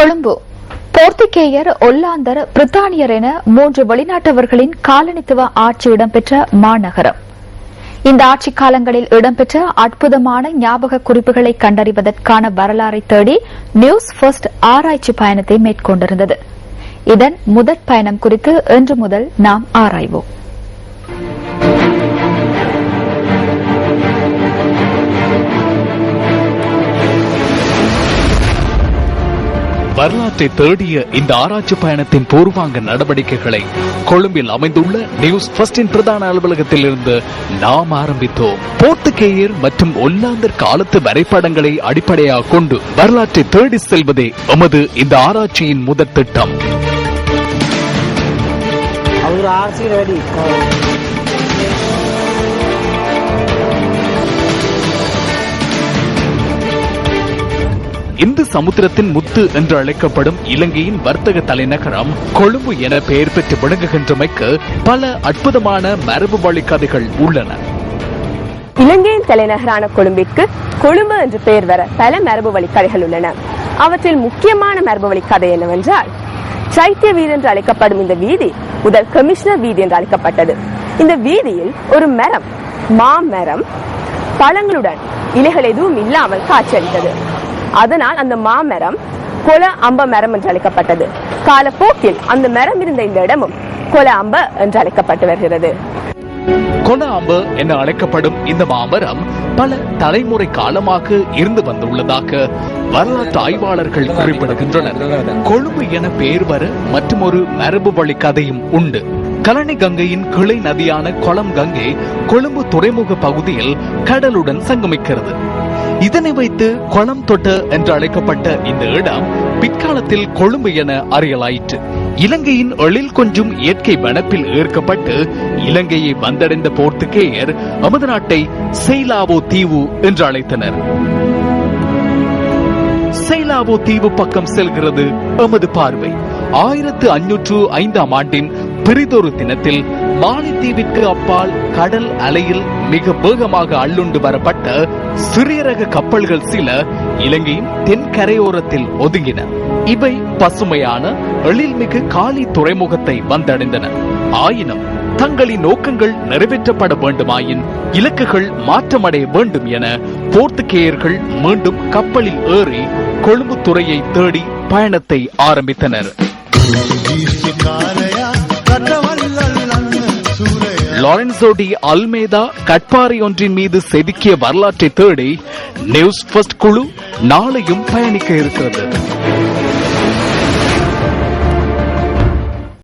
கொழும்பு. போர்த்துகேயர் ஒல்லாந்தர் பிரித்தானியர் என மூன்று வெளிநாட்டவர்களின் காலனித்துவ ஆட்சி இடம்பெற்ற மாநகரம். இந்த ஆட்சி காலங்களில் இடம்பெற்ற அற்புதமான ஞாபக குறிப்புகளை கண்டறிவதற்கான வரலாறை தேடி நியூஸ் ஃபர்ஸ்ட் ஆராய்ச்சி பயணத்தை மேற்கொண்டிருந்தது. இதன் முதற் பயணம் குறித்து இன்று முதல் நாம் ஆராய்வோம். வரலாற்றை தேடிய இந்த ஆராய்ச்சி பயணத்தின் பூர்வாங்க நடவடிக்கைகளை கொழும்பில் அமைந்துள்ள நியூஸ் ஃபர்ஸ்டின் பிரதான அலுவலகத்தில் இருந்து நாம் ஆரம்பித்தோம். போர்த்துகேயர் மற்றும் ஒல்லாந்தர் காலத்து வரைபடங்களை அடிப்படையாக கொண்டு வரலாற்றை தேடி செல்வதே எமது இந்த ஆராய்ச்சியின் முதற் திட்டம். அவர் ரெடி. இந்து சமுத்திரத்தின் முத்து என்று அழைக்கப்படும் இலங்கையின் வர்த்தக தலைநகரம் கொழும்பு என பெயர் பெற்று விளங்குகின்றமைக்கு பல அற்புதமான மரபு வழி கதைகள் உள்ளன. இலங்கையின் தலைநகரான கொழும்பிற்கு கொழும்பு என்று பெயர் வர பல மரபு வழி கதைகள் உள்ளன. அவற்றில் முக்கியமான மரபு வழி கதை என்னவென்றால் சைத்திய வீதி என்று அழைக்கப்படும் இந்த வீதி முதல் கமிஷனர் வீதி என்று அழைக்கப்பட்டது. இந்த வீதியில் ஒரு மரம் மாமரம் பழங்களுடன் இலைகள் எதுவும் இல்லாமல் காட்சியளித்தது அதனால் அந்த மாமரம் கொல அம்ப மரம் என்று அழைக்கப்பட்டது. காலப்போக்கில் அந்த மரம் இருந்த இந்த இடமும் கொல அம்ப என்று அழைக்கப்பட்டு வருகிறது. கொனாம்பு என அழைக்கப்படும் இந்த மாமரம் பல தலைமுறை காலமாக இருந்து வந்துள்ளதாக வரலாற்று ஆய்வாளர்கள் குறிப்பிடுகின்றனர். கொழும்பு என பெயர் வர மற்றும் ஒரு மரபு வழி கதையும் உண்டு. கலனி கங்கையின் கிளை நதியான கொளம் கங்கை கொழும்பு துறைமுக பகுதியில் கடலுடன் சங்கமிக்கிறது. இதனை வைத்து கொளம் தொட்ட என்று அழைக்கப்பட்ட இந்த இடம் பிற்காலத்தில் கொழும்பு என அறியலாயிற்று. இலங்கையின் எழில் கொஞ்சும் இயற்கை வனப்பில் ஈர்க்கப்பட்டு இலங்கையை வந்தடைந்த போர்த்துகேயர் நமது நாட்டை செய்லாவோ தீவு என்று அழைத்தனர். செய்லாவோ தீவு பக்கம் செல்கிறது எமது பார்வை. ஆயிரத்து அஞ்சூற்று ஐந்தாம் ஆண்டின் பிரிதொரு தினத்தில் மாலைத்தீவிற்கு அப்பால் கடல் அலையில் மிக வேகமாக அள்ளுண்டு வரப்பட்ட சிறிய ரக கப்பல்கள் சில இலங்கையின் தென்கரையோரத்தில் ஒதுங்கின. இவை பசுமையான எழில்மிகு காலி துறைமுகத்தை வந்தடைந்தன. ஆயினும் தங்களின் நோக்கங்கள் நிறைவேற்றப்பட வேண்டுமாயின் இலக்குகள் மாற்றமடைய வேண்டும் என போர்த்துகேயர்கள் மீண்டும் கப்பலில் ஏறி கொழும்பு துறையை தேடி பயணத்தை ஆரம்பித்தனர். லாரன்சோடி அல்மேதா கட்பாறை ஒன்றின் மீது செதுக்கிய வரலாற்றை தேடி நியூஸ் ஃபர்ஸ்ட் குழு நாளையும் பயணிக்க இருக்கிறது.